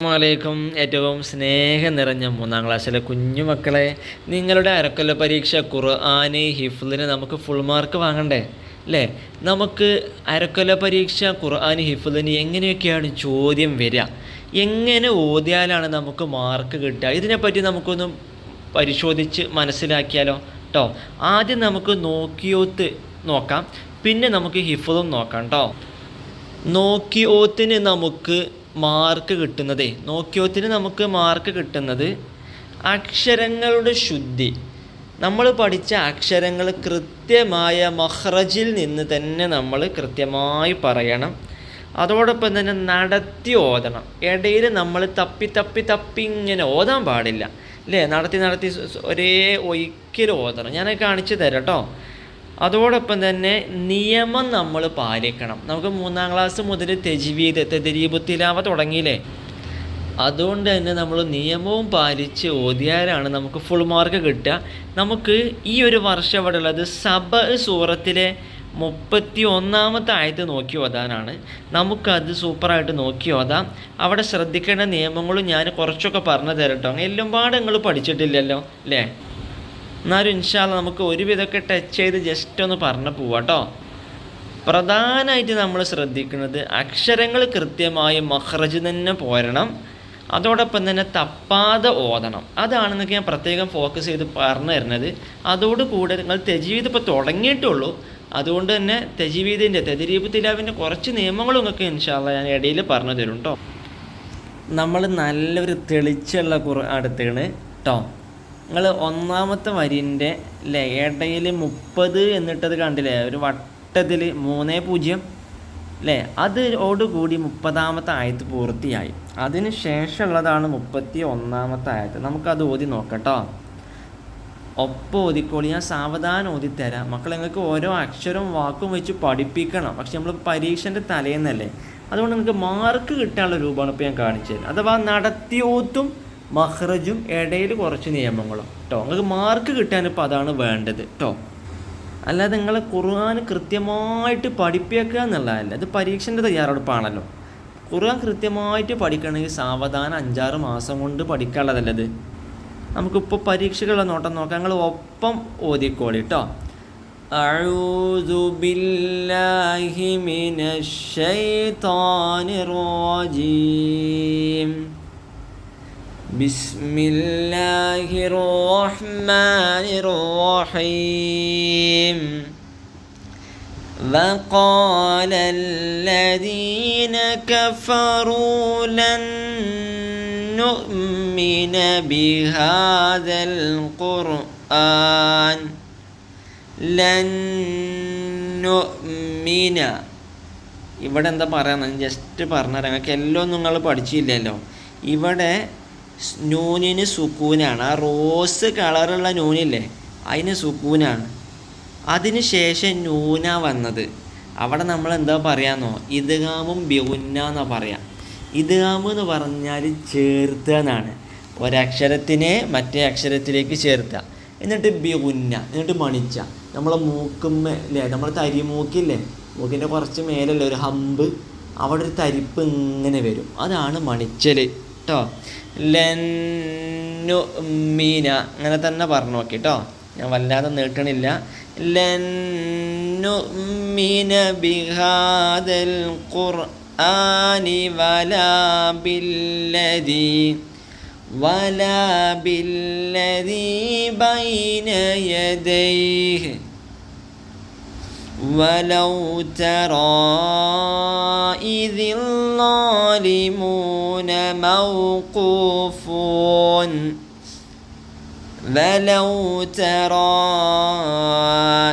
അസ്സലാമലൈക്കും. ഏറ്റവും സ്നേഹം നിറഞ്ഞ മൂന്നാം ക്ലാസ്സിലെ കുഞ്ഞുമക്കളെ നിങ്ങളുടെ അരക്കൊല്ല പരീക്ഷ ഖുർആന് ഹിഫ്ലിന് നമുക്ക് ഫുൾ മാർക്ക് വാങ്ങണ്ടേ? അല്ലേ നമുക്ക് അരക്കൊല്ല പരീക്ഷ ഖുർആന് ഹിഫ്ലിന് എങ്ങനെയൊക്കെയാണ് ചോദ്യം വരിക എങ്ങനെ ഓതിയാലാണ് നമുക്ക് മാർക്ക് കിട്ടുക? ഇതിനെപ്പറ്റി നമുക്കൊന്ന് പരിശോധിച്ച് മനസ്സിലാക്കിയാലോ? കേട്ടോ ആദ്യം നമുക്ക് നോക്കിയോത്ത് നോക്കാം. പിന്നെ നമുക്ക് ഹിഫ്ലും നോക്കാം കേട്ടോ നോക്കിയോത്തിന് നമുക്ക് മാർക്ക് കിട്ടുന്നത്. നോക്കിയോത്തിന് നമുക്ക് മാർക്ക് കിട്ടുന്നത് അക്ഷരങ്ങളുടെ ശുദ്ധി. നമ്മൾ പഠിച്ച അക്ഷരങ്ങൾ കൃത്യമായ മഹ്റജിൽ നിന്ന് തന്നെ നമ്മൾ കൃത്യമായി പറയണം. അതോടൊപ്പം തന്നെ നടത്തി ഓതണം. ഇടയിൽ നമ്മൾ തപ്പി തപ്പി തപ്പി ഇങ്ങനെ ഓതാൻ പാടില്ല. അല്ലേ നടത്തി നടത്തി ഒരേ ഒരിക്കലും ഓതണം. ഞാനത് കാണിച്ചു തരാം കേട്ടോ അതോടൊപ്പം തന്നെ നിയമം നമ്മൾ പാലിക്കണം. നമുക്ക് മൂന്നാം ക്ലാസ് മുതൽ തെജിവീത് തെദരീബ് തുടങ്ങിയില്ലേ? അതുകൊണ്ട് തന്നെ നമ്മൾ നിയമവും പാലിച്ച് ഓതിയാലാണ് നമുക്ക് ഫുൾ മാർക്ക് കിട്ടുക. നമുക്ക് ഈ ഒരു വർഷം ഇവിടെ ഉള്ളത് സബ സൂറത്തിലെ മുപ്പത്തി ഒന്നാമത്തെ ആയത്ത് നോക്കി ഓതാനാണ്. നമുക്കത് സൂപ്പറായിട്ട് നോക്കി ഓതാം. അവിടെ ശ്രദ്ധിക്കേണ്ട നിയമങ്ങളും ഞാൻ കുറച്ചൊക്കെ പറഞ്ഞു തരട്ടോ. എല്ലാം പാടെ നിങ്ങൾ പഠിച്ചിട്ടില്ലല്ലോ അല്ലേ? എന്നാലും ഇൻഷാല്ല നമുക്ക് ഒരുവിധമൊക്കെ ടച്ച് ചെയ്ത് ജസ്റ്റ് ഒന്ന് പറഞ്ഞു പോവാട്ടോ പ്രധാനമായിട്ട് നമ്മൾ ശ്രദ്ധിക്കുന്നത് അക്ഷരങ്ങൾ കൃത്യമായി മഹ്റജ് തന്നെ പോരണം. അതോടൊപ്പം തന്നെ തപ്പാതെ ഓതണം. അതാണ് നിങ്ങൾക്ക് ഞാൻ പ്രത്യേകം ഫോക്കസ് ചെയ്ത് പറഞ്ഞു തരുന്നത്. അതോടുകൂടെ നിങ്ങൾ തെജീവിത് ഇപ്പോൾ തുടങ്ങിയിട്ടുള്ളൂ. അതുകൊണ്ട് തന്നെ തെജീവീദിന്റെ തെജരീബ് തിലാവിന്റെ കുറച്ച് നിയമങ്ങളും നിങ്ങൾക്ക് ഇൻഷാല്ല ഞാൻ ഇടയിൽ പറഞ്ഞു തരും കേട്ടോ നമ്മൾ നല്ലൊരു തെളിച്ചുള്ള കുറ അടുത്താണ് കേട്ടോ നിങ്ങൾ ഒന്നാമത്തെ വരിന്റെ അല്ലേ ഇടയിൽ മുപ്പത് എന്നിട്ടത് കണ്ടില്ലേ? ഒരു വട്ടത്തിൽ മൂന്ന് പൂജ്യം അല്ലേ അതോടുകൂടി മുപ്പതാമത്തെ ആയത്ത് പൂർത്തിയായി. അതിന് ശേഷമുള്ളതാണ് മുപ്പത്തി ഒന്നാമത്തെ ആയത്ത്. നമുക്കത് ഓതി നോക്കട്ടോ. ഒപ്പം ഓതിക്കോളി. ഞാൻ സാവധാനം ഓതിത്തരാം. മക്കൾ നിങ്ങൾക്ക് ഓരോ അക്ഷരവും വാക്കും വെച്ച് പഠിപ്പിക്കണം. പക്ഷെ നമ്മൾ പരീക്ഷന്റെ തലേന്നല്ലേ? അതുകൊണ്ട് നിങ്ങൾക്ക് മാർക്ക് കിട്ടാനുള്ള രൂപമാണ് ഇപ്പോൾ ഞാൻ കാണിച്ചു തരുന്നത് അഥവാ നടത്തിയോത്തും മഹ്റജും ഇടയിൽ കുറച്ച് നിയമങ്ങളും കേട്ടോ നിങ്ങൾക്ക് മാർക്ക് കിട്ടാൻ ഇപ്പോൾ അതാണ് വേണ്ടത് കേട്ടോ അല്ലാതെ നിങ്ങൾ ഖുർആൻ കൃത്യമായിട്ട് പഠിപ്പിക്കുക എന്നുള്ളതല്ല ഇത് പരീക്ഷൻ്റെ തയ്യാറെടുപ്പാണല്ലോ ഖുർആൻ കൃത്യമായിട്ട് പഠിക്കണമെങ്കിൽ സാവധാനം അഞ്ചാറ് മാസം കൊണ്ട് പഠിക്കാനുള്ളതല്ല ഇത് നമുക്കിപ്പോൾ പരീക്ഷകളുടെ നോട്ടം നോക്കാം ഞങ്ങൾ ഒപ്പം ഓതിക്കോളി കേട്ടോ أعوذ بالله من الشيطان الرجيم بسم الله الرحمن الرحيم وقال الذين كفروا لن نؤمن بهذا القرآن لن نؤمن ഇവിടെ എന്താ പറയാന്ന് ജസ്റ്റ് പറഞ്ഞുതരാം നിങ്ങൾക്ക് എല്ലാം നിങ്ങൾ പഠിച്ചില്ലല്ലോ ഇവിടെ സ് നൂനിന് സുക്കൂനാണ്. ആ റോസ് കളറുള്ള നൂനില്ലേ? അതിന് സുക്കൂനാണ്. അതിന് ശേഷം നൂന വന്നത്. അവിടെ നമ്മൾ എന്താ പറയാന്നോ? ഇദ്ഗാമും ബിഉന്ന എന്നാ പറയാം. ഇദ്ഗാമ് എന്ന് പറഞ്ഞാൽ ചേർത്തുക എന്നാണ്. ഒരക്ഷരത്തിനെ മറ്റേ അക്ഷരത്തിലേക്ക് ചേർത്തുക എന്നിട്ട് ബിഉന്ന എന്നിട്ട് മണിച്ച. നമ്മളെ മൂക്കുമ്മ അല്ലേ നമ്മളെ തരിമൂക്കില്ലേ? മൂക്കിന്റെ കുറച്ച് മേലല്ലേ? ഒരു ഹമ്പ്. അവിടെ ഒരു തരിപ്പ് ഇങ്ങനെ വരും. അതാണ് മണിച്ചൽ കേട്ടോ. ലന്നു മീന. അങ്ങനെ തന്നെ പറഞ്ഞു നോക്കി കേട്ടോ. ഞാൻ വല്ലാതെ നീട്ടണില്ല. ലന്നു മീന ബിഹാദൽ ഖുർആനി വലാ ബില്ലദീ വലാ ബില്ലദീ ബൈന യദൈഹി. ولو ترى إذ الظالمون موقوفون. ولو ترى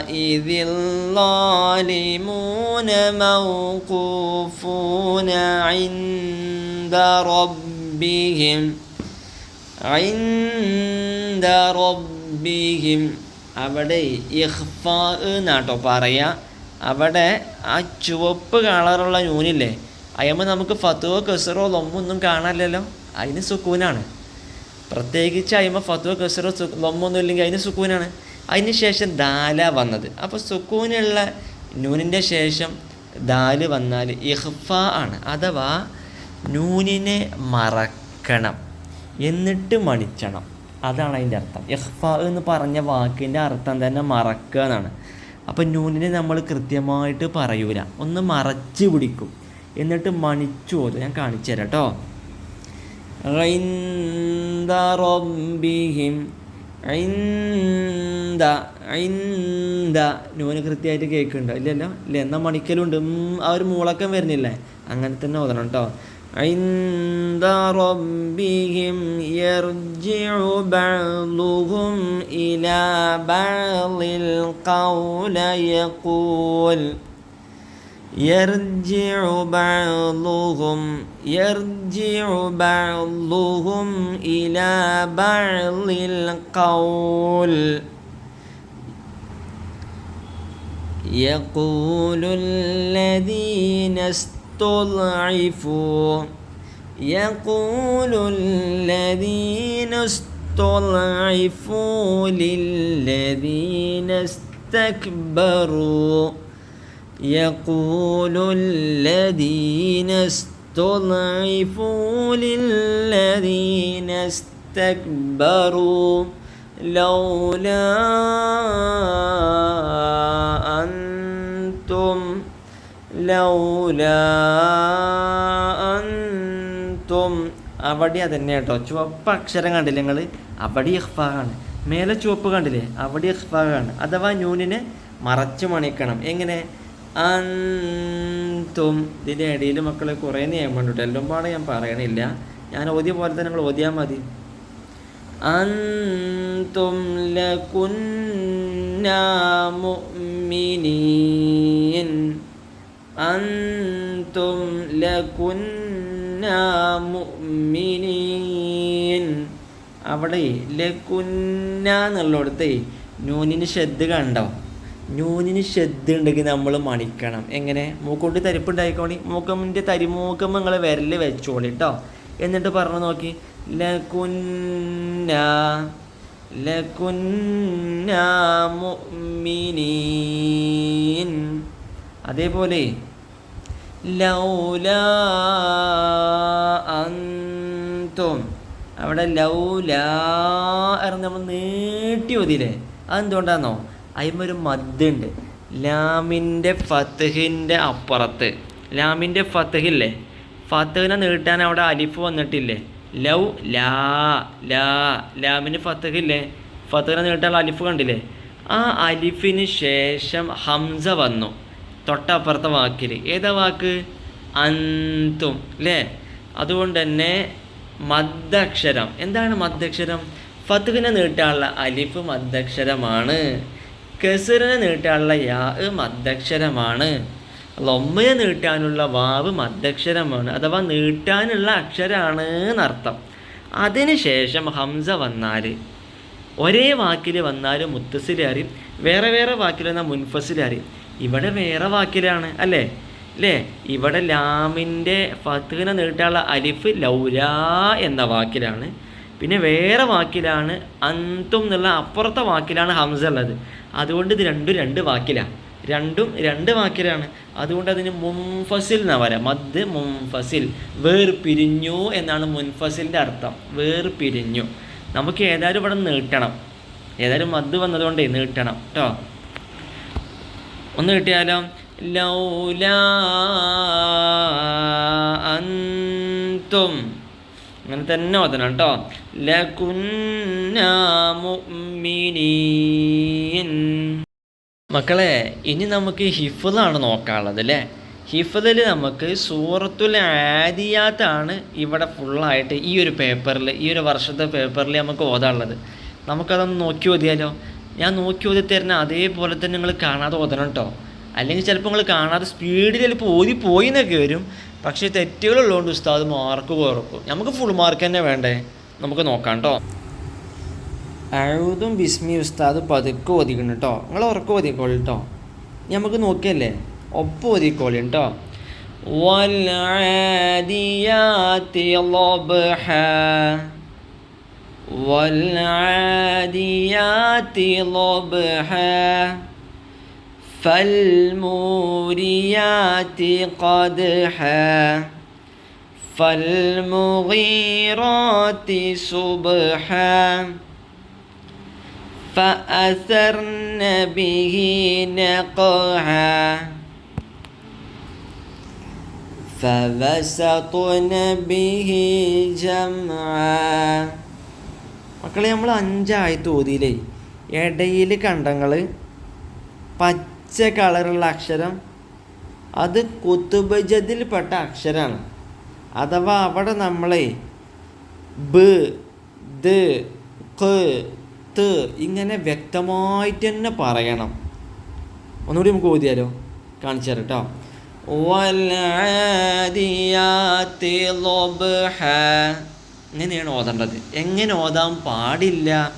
إذ الظالمون موقوفون عند ربهم عند ربهم. അവിടെ ഇഹ്ഫ എന്നാട്ടോ പറയുക അവിടെ ആ ചുവപ്പ് കളറുള്ള നൂനില്ലേ അയമ്മ നമുക്ക് ഫത്തുവോ കെസറോ ലൊമ്പൊന്നും കാണാനില്ലല്ലോ? അതിന് സുക്കൂനാണ്. പ്രത്യേകിച്ച് അയമ്മ ഫത്തുവോ കെസറോ ലൊമ്പൊന്നും ഇല്ലെങ്കിൽ അതിന് സുക്കൂനാണ്. അതിന് ശേഷം ദാല വന്നത്. അപ്പോൾ സുക്കൂനുള്ള നൂനിന്റെ ശേഷം ദാൽ വന്നാൽ ഇഹ്ഫ ആണ്. അഥവാ നൂനിനെ മറക്കണം. എന്നിട്ട് മണിച്ചണം അതാണ് അതിന്റെ അർത്ഥം. ഇഹ്ഫ എന്ന് പറഞ്ഞ വാക്കിന്റെ അർത്ഥം തന്നെ മറക്കുക എന്നാണ്. അപ്പം നൂനിനെ നമ്മൾ കൃത്യമായിട്ട് പറയൂല. ഒന്ന് മറച്ച് പിടിക്കും. എന്നിട്ട് മണിച്ചു പോകും ഞാൻ കാണിച്ചു തരാം കേട്ടോ. റബ്ബിഹിം കൃത്യമായിട്ട് കേൾക്കുന്നുണ്ടോ. ഇല്ലല്ലോ? ഇല്ല എന്നാൽ മണിക്കലുണ്ട്. ആ ഒരു മൂളക്കം വരുന്നില്ലേ? അങ്ങനെ തന്നെ ഓതണം കേട്ടോ. عند ربهم يرجع بعضهم إلى بعض القول يقول يرجع بعضهم يرجع بعضهم إلى بعض القول يقول الذين استضعفوا يقول الذين استضعفوا للذين استكبروا. يقول الذين استضعفوا للذين استكبروا. لولا أنتم ലൗല അന്തും അവിടെ തന്നെ കേട്ടോ. ചുവപ്പ് അക്ഷരം കണ്ടില്ലേ നിങ്ങൾ അവിടെ ഇഹ്ഫാഖാണ് മേലെ ചുവപ്പ് കണ്ടില്ലേ? അവിടെ ഇഹ്ഫാഖാണ് അഥവാ ന്യൂനിനെ മറച്ചു മണിക്കണം. എങ്ങനെ? അന്തും ഇതിന്റെ ഇടയിൽ മക്കളെ കുറേ നിയമമുണ്ട് എല്ലാം പാടെ ഞാൻ പറയണില്ല. ഞാൻ ഓതിയ പോലെ തന്നെ നിങ്ങൾ ഓതിയാൽ മതി. അന്തും ലകുന്ന മുഅ്മിനീൻ അവിടെ ലകുന്ന എന്നുള്ളിടത്ത് നൂനിന് ശ്രദ്ധ കണ്ടോ? നൂനിന് ശ്രദ്ധ ഉണ്ടെങ്കിൽ നമ്മൾ മണിക്കണം. എങ്ങനെ? മൂക്കൊണ്ട് തരിപ്പുണ്ടായിക്കോണി മൂക്കമ്മിന്റെ തരിമൂക്കം നിങ്ങൾ വിരൽ വെച്ചോളി കേട്ടോ. എന്നിട്ട് പറഞ്ഞു നോക്കി. ലകുന്ന ലകുന്ന മുഅ്മിനീൻ. അതേപോലെ ലൗല അന്തും അവിടെ ലൗല എന്ന് നമ്മൾ നീട്ടി ഓതിയില്ലേ? അതെന്തുകൊണ്ടാണെന്നോ അതിമൊരു മദ്ദുണ്ട്. ലാമിന്റെ ഫത്തഹിന്റെ അപ്പുറത്ത്. ലാമിന്റെ ഫത്തഹില്ലേ ഫത്തഹിനെ നീട്ടാൻ അവിടെ അലിഫ് വന്നിട്ടില്ലേ? ലൗ ലാ ലാ ലാമിന് ഫത്തഹില്ലേ ഫത്തഹിനെ നീട്ടാൻ അലിഫ് കണ്ടില്ലേ? ആ അലിഫിന് ശേഷം ഹംസ വന്നു. തൊട്ടപ്പുറത്തെ വാക്കിൽ ഏതാ വാക്ക്? അന്തും. അല്ലേ അതുകൊണ്ട് തന്നെ മദ്ദക്ഷരം. എന്താണ് മദ്ദക്ഷരം? ഫത്തുവിനെ നീട്ടാനുള്ള അലിഫ് മദ്ദക്ഷരമാണ്. കെസറിനെ നീട്ടാനുള്ള യാ മദ്ദക്ഷരമാണ്. ലൊമ്മയെ നീട്ടാനുള്ള വാവ് മദ്ദക്ഷരമാണ്. അഥവാ നീട്ടാനുള്ള അക്ഷരമാണ് എന്നർത്ഥം. അതിനുശേഷം ഹംസ വന്നാൽ ഒരേ വാക്കിൽ വന്നാൽ മുത്തസിലറിയും വേറെ വേറെ വാക്കിൽ വന്നാൽ മുൻഫസിൽ അറിയും. ഇവിടെ വേറെ വാക്കിലാണ് അല്ലേ? അല്ലേ ഇവിടെ ലാമിന്റെ ഫത്തുഹിനെ നീട്ടാനുള്ള അലിഫ് ലൗല എന്ന വാക്കിലാണ്. പിന്നെ വേറെ വാക്കിലാണ് അന്തും എന്നുള്ള അപ്പുറത്തെ വാക്കിലാണ് ഹംസ ഉള്ളത്. അതുകൊണ്ട് ഇത് രണ്ടും രണ്ട് വാക്കിലാണ് രണ്ടും രണ്ട് വാക്കിലാണ്. അതുകൊണ്ട് അതിന് മുൻഫസിൽ എന്നാ പറയാം? മദ് മുൻഫസിൽ. വേർപിരിഞ്ഞു എന്നാണ് മുൻഫസിലിന്റെ അർത്ഥം. വേർപിരിഞ്ഞു. നമുക്ക് ഏതായാലും ഇവിടെ നീട്ടണം. ഏതായാലും മദ് വന്നതുകൊണ്ടേ നീട്ടണം കേട്ടോ ഒന്ന് കിട്ടിയാലോ ലൗല അന്തും. അങ്ങനെ തന്നെ ഓതണം കേട്ടോ. ലകുന്ന മുഅ്മിനീൻ. മക്കളെ ഇനി നമുക്ക് ഹിഫിളാണ് നോക്കാനുള്ളത് അല്ലേ? ഹിഫദിൽ നമുക്ക് സൂറത്തുൽ ആദിയാത്താണ് ഇവിടെ ഫുള്ളായിട്ട് ഈ ഒരു പേപ്പറിൽ ഈ ഒരു വർഷത്തെ പേപ്പറിൽ നമുക്ക് ഓതാനുള്ളത്. നമുക്കതൊന്ന് നോക്കി ഓതിയാലോ? ഞാൻ നോക്കി ഓതി തരുന്ന അതേപോലെ തന്നെ നിങ്ങൾ കാണാതെ ഓതണം കേട്ടോ അല്ലെങ്കിൽ ചിലപ്പോൾ നിങ്ങൾ കാണാതെ സ്പീഡിൽ ചിലപ്പോൾ ഓതി പോയി എന്നൊക്കെ വരും പക്ഷേ തെറ്റുകളുള്ളതുകൊണ്ട് ഉസ്താദ് മാർക്ക് കുറക്കും നമുക്ക് ഫുൾ മാർക്ക് തന്നെ വേണ്ടേ നമുക്ക് നോക്കാം കേട്ടോ അഴുതും ബിസ്മി ഉസ്താദ് പതുക്കെ ഓതിക്കണം കേട്ടോ നിങ്ങൾ ഉറക്കം ഓതിക്കോളി കേട്ടോ നമുക്ക് നോക്കിയല്ലേ ഒപ്പം ഓതിക്കോളി കേട്ടോ والعاديات ضبحا والعاديات ضبحا فالموريات قدحا فالمغيرات صبحا فأثرن به نقعا فوسطن به جمعا. മക്കളെ നമ്മൾ അഞ്ചായി തോതിയിലേ. ഇടയിൽ കണ്ടങ്ങൾ പച്ച കളറുള്ള അക്ഷരം അത് കുത്തുബജതിൽപ്പെട്ട അക്ഷരമാണ് അഥവാ അവിടെ നമ്മളെ ബ് ദ് ത് ഇങ്ങനെ വ്യക്തമായിട്ട് തന്നെ പറയണം. ഒന്നുകൂടി നമുക്ക് ഓതിയാലോ? കാണിച്ചു തരാം കേട്ടോ. ളബ്ഹ. ഇങ്ങനെയാണ് ഓതേണ്ടത്. എങ്ങനെ ഓതാൻ പാടില്ല?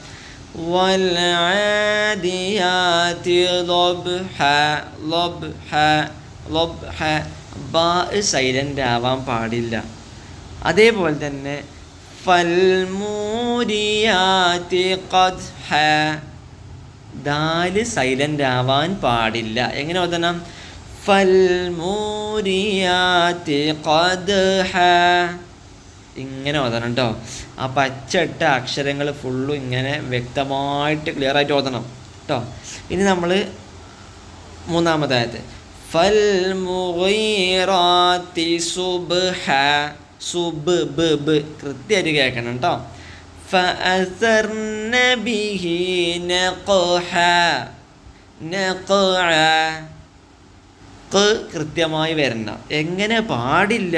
സൈലന്റ് ആവാൻ പാടില്ല. അതേപോലെ തന്നെ. ദാൽ സൈലന്റ് ആവാൻ പാടില്ല. എങ്ങനെ ഓതണം? ഫൽമൂരിയാത്തി. ഇങ്ങനെ ഓതണം കേട്ടോ ആ പച്ചട്ട അക്ഷരങ്ങൾ ഫുള്ളും ഇങ്ങനെ വ്യക്തമായിട്ട് ക്ലിയർ ആയിട്ട് ഓതണം കേട്ടോ ഇനി നമ്മൾ മൂന്നാമതായത് ഫൽമുഗീറാത്തി സുബ്ഹ സുബ് ബ് ബ് കൃത്യമായിട്ട് കേൾക്കണം കേട്ടോ فأثرن به نقحا نقعا ക്ക് കൃത്യമായി വരണ്ട എങ്ങനെ പാടില്ല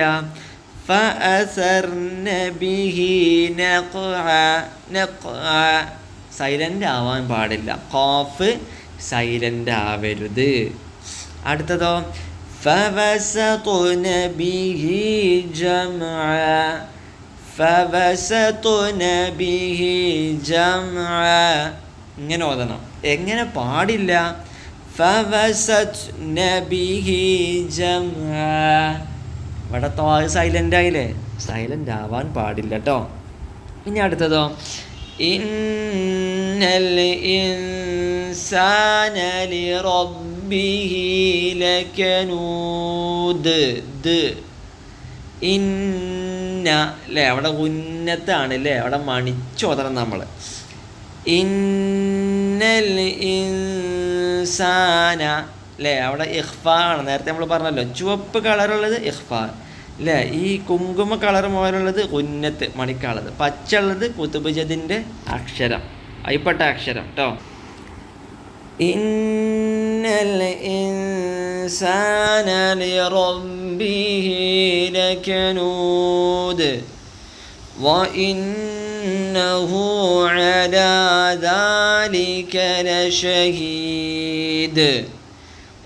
സൈലന്റ് ആവാൻ പാടില്ല. കോഫ് സൈലന്റ് ആവരുത് അടുത്തതോ ഇങ്ങനെ ഓതണം. എങ്ങനെ പാടില്ല? ഫവസത്ന ബിഹി ജംഅ. ഇവിടെ തോ സൈലന്റ് ആയില്ലേ? സൈലന്റ് ആവാൻ പാടില്ല കേട്ടോ ഇനി അടുത്തതോ. ഇന്നൽ ഇൻസാന ലകനൂദ്. ഇന്ന അല്ലേ അവിടെ ഉന്നത്താണ് അല്ലേ അവിടെ മണിച്ചോതണം നമ്മൾ ഇന്നൽ ഇൻസാന അല്ലേ അവിടെ ഇഹ്ഫ ആണ് നേരത്തെ നമ്മൾ പറഞ്ഞല്ലോ ചുവപ്പ് കളറുള്ളത് ഇഹ്ഫ അല്ലേ ഈ കുങ്കുമ കളർ മുതലുള്ളത് ഉന്നത്ത് മണിക്കാളത് പച്ച ഉള്ളത് കുത്തുബുജതിൻ്റെ അക്ഷരം അയിപ്പെട്ട അക്ഷരം കേട്ടോ ഇന്നൽ ഇൻസാന ലിറബ്ബിഹി ലകനൂദ് وإنه على ذلك لشهيد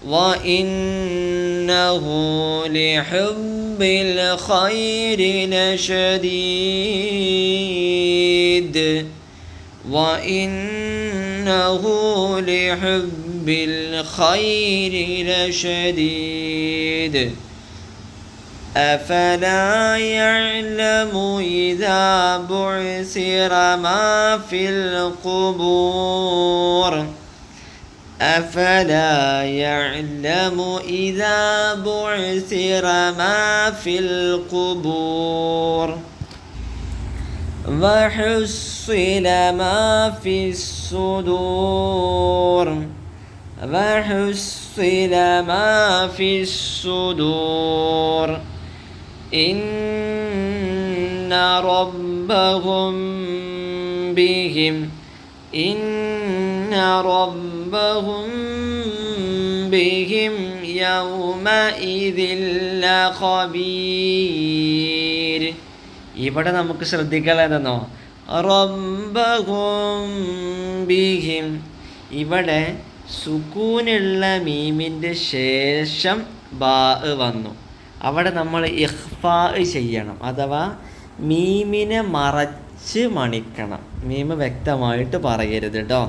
وإنه لحب الخير لشديد وإنه لحب الخير لشديد أفلا يعلم إذا بعثر ما في القبور أفلا يعلم إذا بعثر ما في القبور وحصل ما في الصدور وحصل ما في الصدور إن ربهم بهم إن ربهم بهم يومئذ لخبير ഇവിടെ നമുക്ക് ശ്രദ്ധിക്കാനുള്ളതെന്നോ റബ്ബഹും ബിഹിം ഇവിടെ സുക്കൂനുള്ള മീമിൻ്റെ ശേഷം ബാ വന്നു അവിടെ നമ്മൾ ഇഹ്ഫാ ചെയ്യണം അഥവാ മീമിനെ മറച്ച് മണിക്കണം മീമ് വ്യക്തമായിട്ട് പറയരുത് കേട്ടോ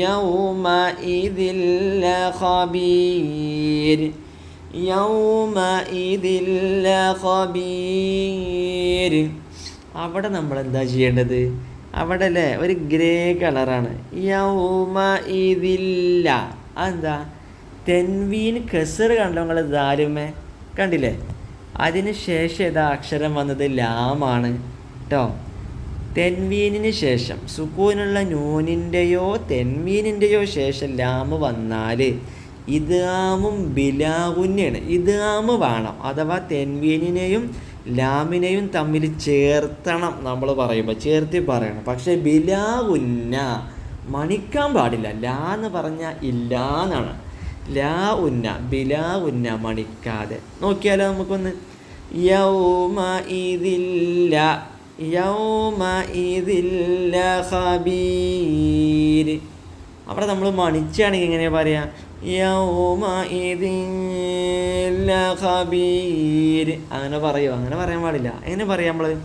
യൗമ ഇദിൽ ഖബീർ യൗമ ഇദിൽ ഖബീർ അവിടെ നമ്മൾ എന്താ ചെയ്യേണ്ടത്? അവിടെ അല്ലേ? ഒരു ഗ്രേ കളറാണ്. യൗമ ഇതില്ല അതെന്താ? തെൻവീൻ കെസർ കണ്ടോ നിങ്ങൾ ദാരുമേ? കണ്ടില്ലേ? അതിന് ശേഷം ഏതാ അക്ഷരം വന്നത്? ലാമാണ്. കേട്ടോ തെൻവീനിന് ശേഷം സുക്കൂനുള്ള നൂനിന്റെയോ തെൻവീനിന്റെയോ ശേഷം ലാമ് വന്നാൽ ഇതാമും ബിലാവുന്നെയാണ്. ഇതാമ് വേണം അഥവാ തെൻവീനിനെയും ലാമിനെയും തമ്മിൽ ചേർത്തണം നമ്മൾ പറയുമ്പോൾ ചേർത്തി പറയണം. പക്ഷേ ബിലാവുന്ന മണിക്കാൻ പാടില്ല. ലാ എന്ന് പറഞ്ഞാൽ ഇല്ല എന്നാണ് ലാ ഉന്ന ബിലാ ഉന്ന മണിക്കാതെ. നോക്കിയാലോ നമുക്കൊന്ന്. യൗമ ഇതില്ല. അവിടെ നമ്മൾ മണിച്ചാണെങ്കിൽ എങ്ങനെ പറയാ? അങ്ങനെ പറയോ? അങ്ങനെ പറയാൻ പാടില്ല. എങ്ങനെ പറയാം നമ്മൾ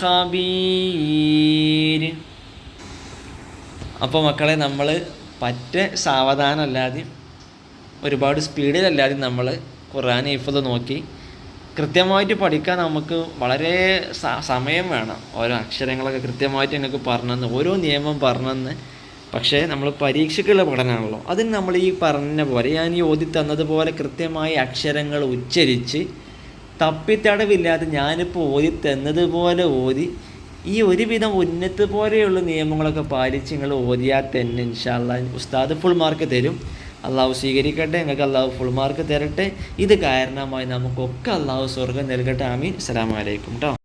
ഖബീർ. അപ്പോൾ മക്കളെ നമ്മൾ പറ്റ സാവധാനമല്ലാതെ ഒരുപാട് സ്പീഡിലല്ലാതെ നമ്മൾ ഖുർആൻ ഇഫത് നോക്കി കൃത്യമായിട്ട് പഠിക്കാൻ നമുക്ക് വളരെ സമയം വേണം. ഓരോ അക്ഷരങ്ങളൊക്കെ കൃത്യമായിട്ട് നിങ്ങൾക്ക് പറഞ്ഞെന്ന് ഓരോ നിയമം പറഞ്ഞെന്ന്. പക്ഷേ നമ്മൾ പരീക്ഷയ്ക്കുള്ള പഠനമാണല്ലോ അതിന് നമ്മൾ ഈ പറഞ്ഞ പോലെ ഞാൻ ഈ ഓതി തന്നതുപോലെ കൃത്യമായി അക്ഷരങ്ങൾ ഉച്ചരിച്ച് തപ്പിത്തടവില്ലാതെ ഞാനിപ്പോൾ ഓതി തന്നതുപോലെ ഓതി ഈ ഒരുവിധം ഉന്നത്ത് പോലെയുള്ള നിയമങ്ങളൊക്കെ പാലിച്ച് നിങ്ങൾ ഓതിയാൽ തന്നെ ഇൻഷാല്ല ഉസ്താദ് ഫുൾ മാർക്ക് തരും. അള്ളാഹു സ്വീകരിക്കട്ടെ നിങ്ങൾക്ക് അള്ളാഹു ഫുൾ മാർക്ക് തരട്ടെ. ഇത് കാരണമായി നമുക്കൊക്കെ അള്ളാഹു സ്വർഗം നൽകട്ടെ. ആമീൻ. അസ്സലാമു അലൈക്കും കേട്ടോ